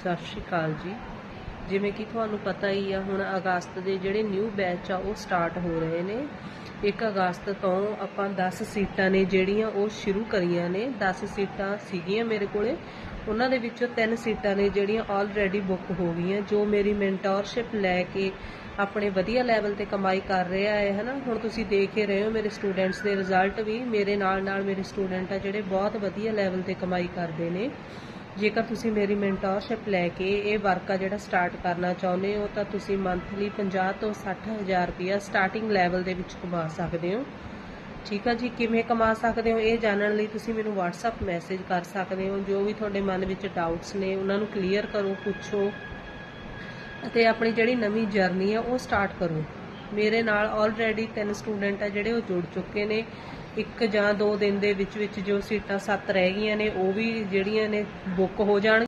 ਸਤਿ ਸ਼੍ਰੀ ਅਕਾਲ ਜੀ। ਜਿਵੇਂ ਕਿ ਤੁਹਾਨੂੰ ਪਤਾ ਹੀ ਆ, ਹੁਣ ਅਗਸਤ ਦੇ ਜਿਹੜੇ ਨਿਊ ਬੈਚ ਆ, ਉਹ ਸਟਾਰਟ ਹੋ ਰਹੇ ਨੇ। 1 ਅਗਸਤ ਤੋਂ ਆਪਾਂ 10 ਸੀਟਾਂ ਨੇ ਜਿਹੜੀਆਂ ਉਹ ਸ਼ੁਰੂ ਕਰੀਆਂ ਨੇ। 10 ਸੀਟਾਂ ਸੀਗੀਆਂ ਮੇਰੇ ਕੋਲੇ। ਉਹਨਾਂ ਦੇ ਵਿੱਚੋਂ 3 ਸੀਟਾਂ ਨੇ ਜਿਹੜੀਆਂ ਆਲਰੇਡੀ ਬੁੱਕ ਹੋ ਗਈਆਂ, ਜੋ ਮੇਰੀ ਮੈਂਟੋਰਸ਼ਿਪ ਲੈ ਕੇ ਆਪਣੇ ਵਧੀਆ ਲੈਵਲ ਤੇ ਕਮਾਈ ਕਰ ਰਿਹਾ ਹੈ, ਹਨਾ? ਹੁਣ ਤੁਸੀਂ ਦੇਖ ਹੀ ਰਹੇ ਹੋ, ਮੇਰੇ ਸਟੂਡੈਂਟਸ ਦੇ ਰਿਜ਼ਲਟ ਵੀ ਮੇਰੇ ਨਾਲ ਨਾਲ ਮੇਰੇ ਸਟੂਡੈਂਟ ਆ ਜਿਹੜੇ ਬਹੁਤ ਵਧੀਆ ਲੈਵਲ ਤੇ ਕਮਾਈ ਕਰਦੇ ਨੇ। ਜੇਕਰ ਤੁਸੀਂ ਮੇਰੀ ਮੈਂਟੋਰਸ਼ਿਪ ਲੈ ਕੇ ਇਹ ਵਰਕ ਆ ਜਿਹੜਾ ਸਟਾਰਟ ਕਰਨਾ ਚਾਹੁੰਦੇ ਹੋ, ਤਾਂ ਤੁਸੀਂ ਮੰਥਲੀ 50 ਤੋਂ 60 ਹਜ਼ਾਰ ਰੁਪਇਆ ਸਟਾਰਟਿੰਗ ਲੈਵਲ ਦੇ ਵਿੱਚ ਕਮਾ ਸਕਦੇ ਹੋ। ਠੀਕ ਆ ਜੀ, ਕਿਵੇਂ ਕਮਾ ਸਕਦੇ ਹੋ? ਇਹ ਜਾਣਨ ਲਈ ਤੁਸੀਂ ਮੈਨੂੰ WhatsApp ਮੈਸੇਜ ਕਰ ਸਕਦੇ ਹੋ। ਜੋ ਵੀ ਤੁਹਾਡੇ ਮਨ ਵਿੱਚ ਡਾਊਟਸ ਨੇ, ਉਹਨਾਂ ਨੂੰ ਕਲੀਅਰ ਕਰੋ, ਪੁੱਛੋ ਅਤੇ ਆਪਣੀ ਜਿਹੜੀ ਨਵੀਂ ਜਰਨੀ ਆ, ਉਹ ਸਟਾਰਟ ਕਰੋ। ਮੇਰੇ ਨਾਲ ਆਲਰੇਡੀ ਤਿੰਨ ਸਟੂਡੈਂਟ ਆ ਜਿਹੜੇ ਉਹ ਜੁੜ ਚੁੱਕੇ ਨੇ। ਇੱਕ ਜਾਂ ਦੋ ਦਿਨ ਦੇ ਵਿੱਚ ਵਿੱਚ ਜੋ ਸੀਟਾਂ ਸੱਤ ਰਹਿ ਗਈਆਂ ਨੇ, ਉਹ ਵੀ ਜਿਹੜੀਆਂ ਨੇ ਬੁੱਕ ਹੋ ਜਾਣ।